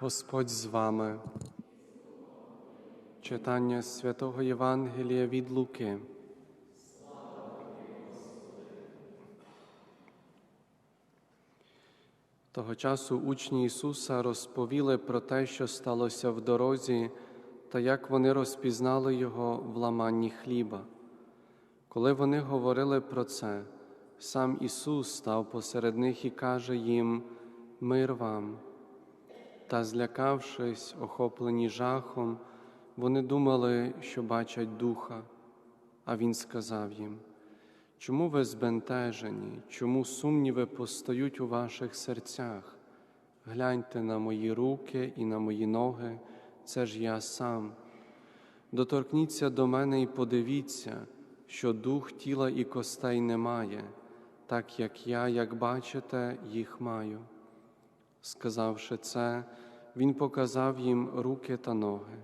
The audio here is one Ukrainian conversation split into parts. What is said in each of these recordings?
Господь з вами. Читання святого Євангелія від Луки. Того часу учні Ісуса розповіли про те, що сталося в дорозі, та як вони розпізнали Його в ламанні хліба. Коли вони говорили про це, сам Ісус став посеред них і каже їм: Мир вам. Та, злякавшись, охоплені жахом, вони думали, що бачать духа. А Він сказав їм: Чому ви збентежені, чому сумніви постають у ваших серцях? Гляньте на мої руки і на мої ноги, це ж я сам. Доторкніться до мене і подивіться, що дух тіла і костей немає, так як я, як бачите, їх маю. Сказавши це, він показав їм руки та ноги.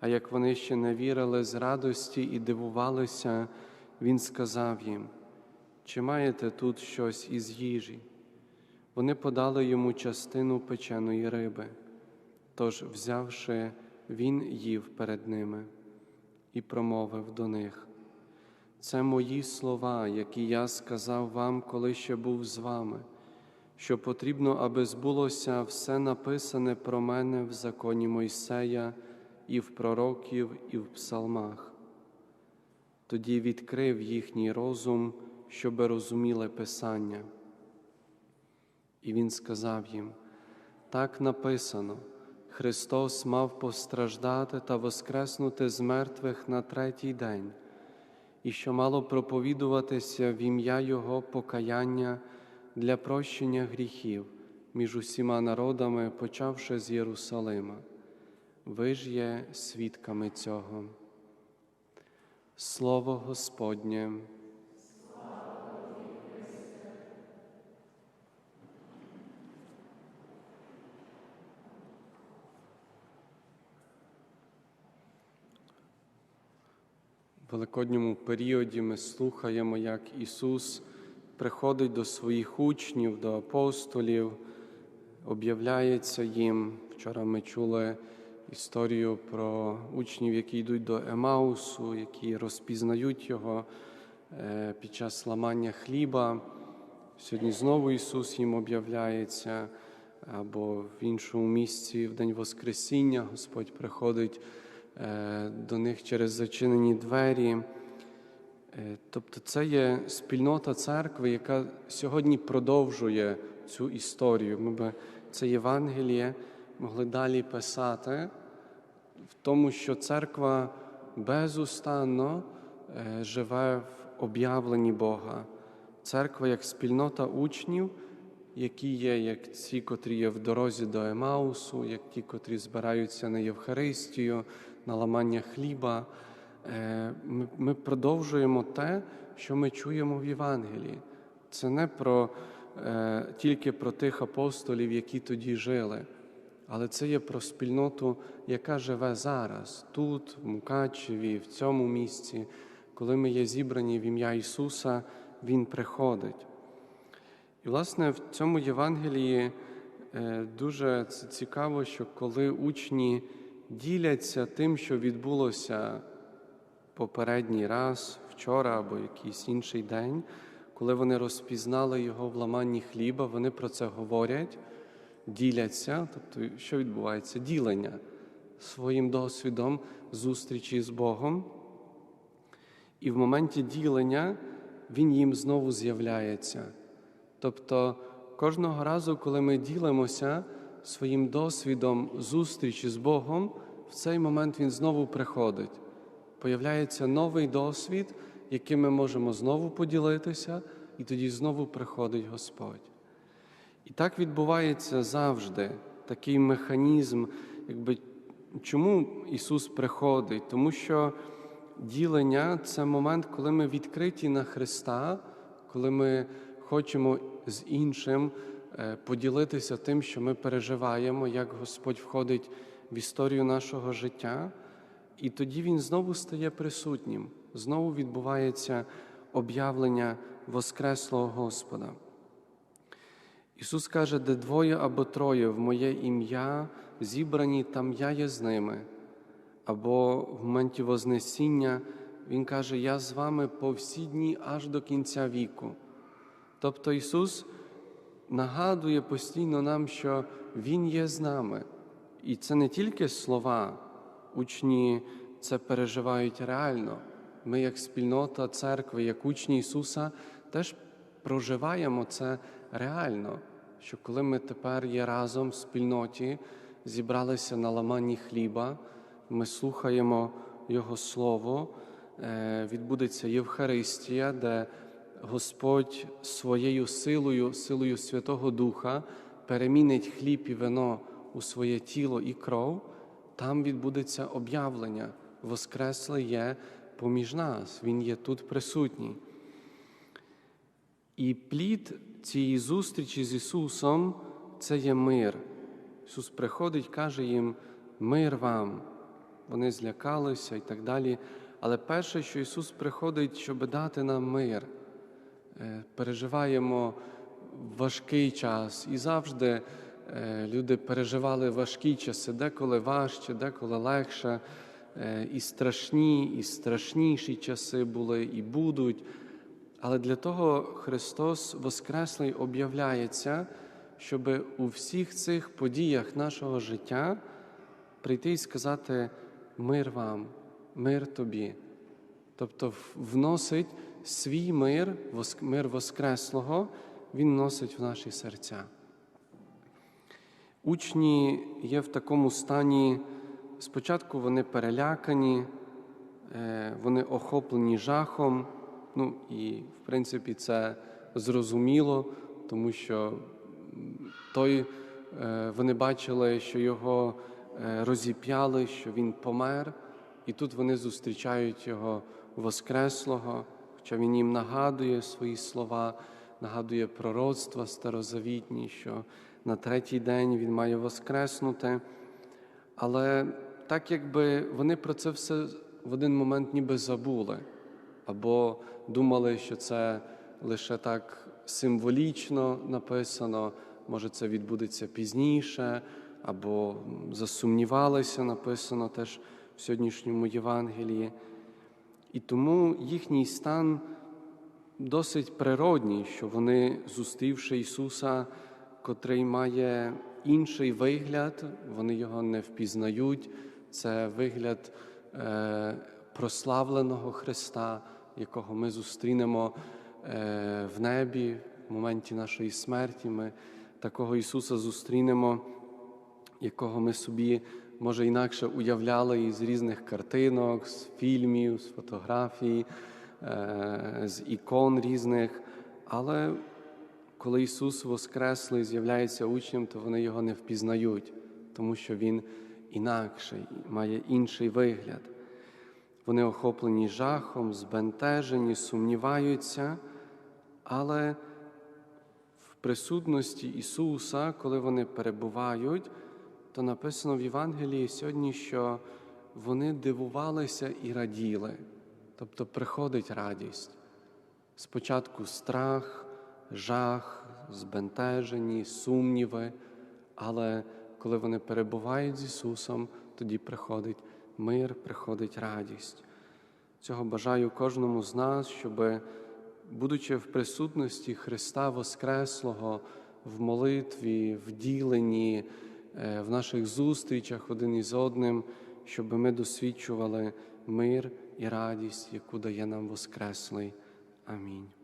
А як вони ще не вірили з радості і дивувалися, він сказав їм: Чи маєте тут щось із їжі? Вони подали йому частину печеної риби. Тож, взявши, він їв перед ними і промовив до них: Це мої слова, які я сказав вам, коли ще був з вами що потрібно, аби збулося все написане про мене в законі Мойсея, і в пророків, і в псалмах. Тоді відкрив їхній розум, щоби розуміли Писання. І Він сказав їм: так написано: Христос мав постраждати та воскреснути з мертвих на третій день, і що мало проповідуватися в ім'я Його покаяння для прощення гріхів між усіма народами, почавши з Єрусалима. Ви ж є свідками цього. Слово Господнє. В великодньому періоді ми слухаємо, як Ісус приходить до своїх учнів, до апостолів, об'являється їм. Вчора ми чули історію про учнів, які йдуть до Емаусу, які розпізнають його е, під час ламання хліба. Сьогодні знову Ісус їм об'являється, або в іншому місці, в День Воскресіння, Господь приходить е, до них через зачинені двері. Е, тобто це є спільнота церкви, яка сьогодні продовжує цю історію. Ми б це Євангеліє могли далі писати в тому, що церква безустанно е, живе в об'явленні Бога. Церква як спільнота учнів, які є, як ці, котрі є в дорозі до Емаусу, як ті, котрі збираються на Євхаристію, на ламання хліба. Е, ми продовжуємо те, що ми чуємо в Євангелії. Це не про, е, тільки про тих апостолів, які тоді жили, але це є про спільноту, яка живе зараз, тут, в Мукачеві, в цьому місці. Коли ми є зібрані в ім'я Ісуса, Він приходить. І, власне, в цьому Євангелії е, дуже цікаво, що коли учні діляться тим, що відбулося попередній раз, вчора або якийсь інший день, коли вони розпізнали його в ламанні хліба, вони про це говорять, діляться. Тобто, що відбувається? Ділення своїм досвідом зустрічі з Богом. І в моменті ділення Він їм знову з'являється. Тобто кожного разу, коли ми ділимося своїм досвідом зустрічі з Богом, в цей момент Він знову приходить появляється новий досвід, яким ми можемо знову поділитися, і тоді знову приходить Господь. І так відбувається завжди такий механізм, якби чому Ісус приходить? Тому що ділення це момент, коли ми відкриті на Христа, коли ми хочемо з іншим е, поділитися тим, що ми переживаємо, як Господь входить в історію нашого життя. І тоді він знову стає присутнім, знову відбувається об'явлення Воскреслого Господа. Ісус каже, де двоє або троє в моє ім'я зібрані, там я є з ними. Або в моменті Вознесіння Він каже, Я з вами по всі дні аж до кінця віку. Тобто Ісус нагадує постійно нам, що Він є з нами. І це не тільки слова, учні це переживають реально. Ми, як спільнота церкви, як учні Ісуса, теж проживаємо це реально. Що коли ми тепер є разом в спільноті, зібралися на ламанні хліба, ми слухаємо Його Слово, е, відбудеться Євхаристія, де Господь своєю силою, силою Святого Духа перемінить хліб і вино у своє тіло і кров, там відбудеться об'явлення. Воскреслий є поміж нас, Він є тут присутній. І плід цієї зустрічі з Ісусом це є мир. Ісус приходить, каже їм мир вам. Вони злякалися і так далі. Але перше, що Ісус приходить, щоб дати нам мир. Е, Переживаємо важкий час і завжди люди переживали важкі часи, деколи важче, деколи легше. Е, І страшні, і страшніші часи були, і будуть. Але для того Христос Воскреслий об'являється, щоб у всіх цих подіях нашого життя прийти і сказати мир вам, мир тобі. Тобто вносить свій мир, мир Воскреслого, Він носить в наші серця. Учні є в такому стані, спочатку вони перелякані, е, вони охоплені жахом. Ну і, в принципі, це зрозуміло, тому що той, е, вони бачили, що його е, розіп'яли, що він помер, і тут вони зустрічають його Воскреслого, хоча він їм нагадує свої слова, нагадує пророцтва старозавітні, що на третій день він має воскреснути. Але так якби вони про це все в один момент ніби забули, або думали, що це лише так символічно написано, може це відбудеться пізніше, або засумнівалися, написано теж в сьогоднішньому Євангелії. І тому їхній стан досить природній, що вони, зустрівши Ісуса, котрий має інший вигляд, вони його не впізнають. Це вигляд е, прославленого Христа, якого ми зустрінемо е, в небі в моменті нашої смерті. Ми такого Ісуса зустрінемо, якого ми собі, може, інакше уявляли із різних картинок, з фільмів, з фотографій, е, з ікон різних. Але коли Ісус Воскреслий з'являється учням, то вони його не впізнають, тому що Він інакший, має інший вигляд. Вони охоплені жахом, збентежені, сумніваються, але в присутності Ісуса, коли вони перебувають, то написано в Євангелії сьогодні, що вони дивувалися і раділи, тобто приходить радість. Спочатку страх, жах, збентежені, сумніви, але коли вони перебувають з Ісусом, тоді приходить мир, приходить радість. Цього бажаю кожному з нас, щоб, будучи в присутності Христа Воскреслого, в молитві, в діленні, е, в наших зустрічах один із одним, щоб ми досвідчували мир і радість, яку дає нам Воскреслий. Амінь.